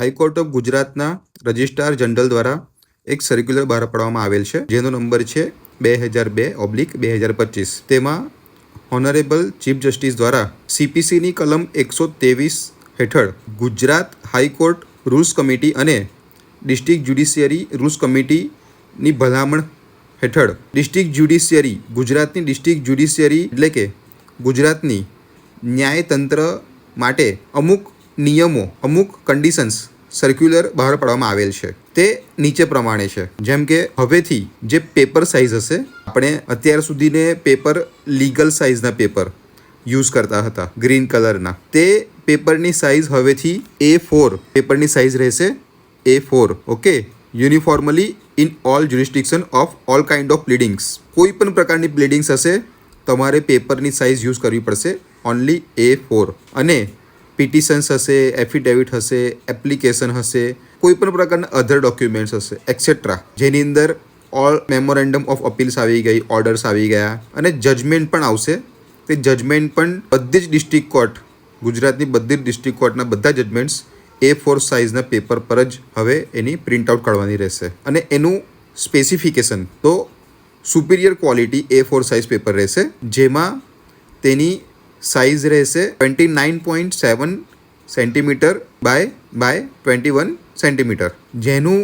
High court of ગુજરાતના registrar general દ્વારા એક સર્ક્યુલર બહાર પાડવામાં આવેલ છે, જેનો નંબર છે બે હજાર બે ઓબ્લિક બે હજાર પચીસ. તેમાં હોનરેબલ ચીફ જસ્ટિસ દ્વારા સીપીસીની કલમ એકસો ત્રેવીસ હેઠળ Gujarat high court rules committee અને ડિસ્ટ્રિક્ટ જ્યુડિશિયરી રૂલ્સ કમિટીની ભલામણ હેઠળ ડિસ્ટ્રિક્ટ જ્યુડિશિયરી, ગુજરાતની ડિસ્ટ્રિક્ટ જ્યુડિશિયરી એટલે કે ગુજરાતની ન્યાયતંત્ર માટે અમુક નિયમો, અમુક કન્ડિશન્સ સર્ક્યુલર બહાર પાડવામાં આવેલ છે. તે નીચે પ્રમાણે છે. જેમ કે, હવેથી જે પેપર સાઇઝ હશે, આપણે અત્યાર સુધીને પેપર લીગલ સાઇઝના પેપર યુઝ કરતા હતા ગ્રીન કલરના તે પેપરની સાઇઝ હવેથી એ ફોર પેપરની સાઇઝ રહેશે A four okay uniformly in all jurisdiction of all kind of pleadings કોઈ પણ પ્રકારની પ્લીડિંગ્સ હશે, તમારે પેપરની સાઇઝ યુઝ કરવી પડશે ઓનલી એ ફોર અને પિટિશન્સ હશે એફિડેવિટ હશે એપ્લિકેશન હશે કોઈ પણ પ્રકારના અધર ડોક્યુમેન્ટ્સ હશે એક્સેટ્રા જેની અંદર ઓલ મેમોરેન્ડમ ઓફ અપીલ્સ આવી ગઈ ઓર્ડર્સ આવી ગયા, અને જજમેન્ટ પણ આવશે. તે જજમેન્ટ પણ બધી જ ડિસ્ટ્રિક્ટ કોર્ટ ગુજરાતની બધી જ ડિસ્ટ્રિક્ટ કોર્ટના બધા જજમેન્ટ્સ એ ફોર સાઇઝના પેપર પર જ હવે એની પ્રિન્ટ આઉટ કાઢવાની રહેશે. અને એનું સ્પેસિફિકેશન તો superior quality A four size paper રહેશે, જેમાં તેની સાઇઝ રહેશે twenty nine point seven centimetre by by twenty one centimetre જેનું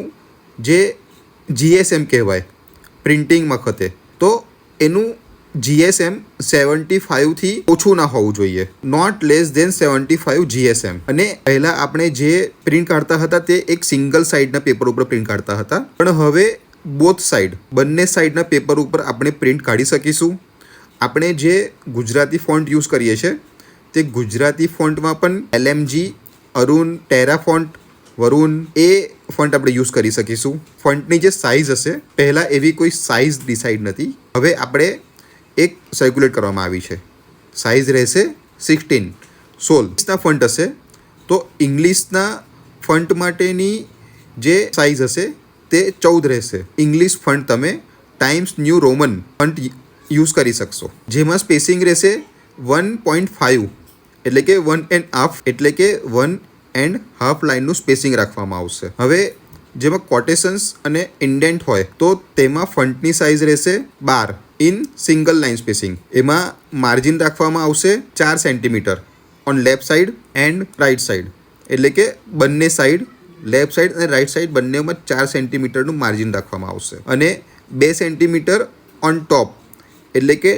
જે જીએસએમ કહેવાય પ્રિન્ટિંગ વખતે, તો એનું જીએસએમ સેવન્ટી ફાઇવથી ઓછું ના હોવું જોઈએ. Not less than seventy five GSM અને પહેલાં આપણે જે પ્રિન્ટ કાઢતા હતા તે એક સિંગલ સાઇડના પેપર ઉપર પ્રિન્ટ કાઢતા હતા. પણ હવે બોથ સાઇડ બંને સાઇડના પેપર ઉપર આપણે પ્રિન્ટ કાઢી શકીશું. આપણે જે ગુજરાતી ફોન્ટ યુઝ કરીએ છીએ, તે ગુજરાતી ફોન્ટમાં પણ LMG, Arun, Tera font, Varun, એ ફોન્ટ આપણે યુઝ કરી શકીશું. ફોન્ટની જે સાઇઝ હશે, પહેલાં એવી કોઈ સાઇઝ ડિસાઇડ નથી. હવે આપણે એક સર્ક્યુલેટ કરવામાં આવી છે. સાઇઝ રહેશે સિક્સટીન સોલના ફંટ હશે, તો ઇંગ્લિશના ફંટ માટેની જે સાઇઝ હશે, તે ચૌદ રહેશે. ઇંગ્લિશ ફંટ તમે Times New Roman font use કરી શકશો. જેમાં સ્પેસિંગ રહેશે વન પોઈન્ટ ફાઇવ એટલે કે વન એન્ડ હાફ એટલે કે વન એન્ડ હાફ લાઇનનું સ્પેસિંગ રાખવામાં આવશે. હવે જેમાં કોટેશન્સ અને ઇન્ડેન્ટ હોય, તો તેમાં ફંટની સાઇઝ રહેશે બાર ઇન સિંગલ લાઇન સ્પેસિંગ એમાં માર્જિન રાખવામાં આવશે ચાર centimetre on left side and right side એટલે કે બંને સાઇડ લેફ્ટ સાઇડ અને રાઇટ સાઇડ બંનેમાં ચાર સેન્ટીમીટરનું માર્જિન રાખવામાં આવશે. અને બે સેન્ટીમીટર ઓન ટોપ એટલે કે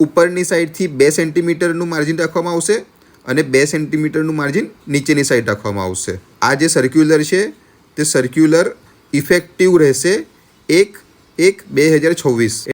ઉપરની સાઈડથી બે સેન્ટીમીટરનું માર્જિન રાખવામાં આવશે અને બે સેન્ટીમીટરનું માર્જિન નીચેની સાઈડ રાખવામાં આવશે. આ જે સર્ક્યુલર છે, તે સર્ક્યુલર ઇફેક્ટિવ રહેશે એક એક બે હજાર છવ્વીસ.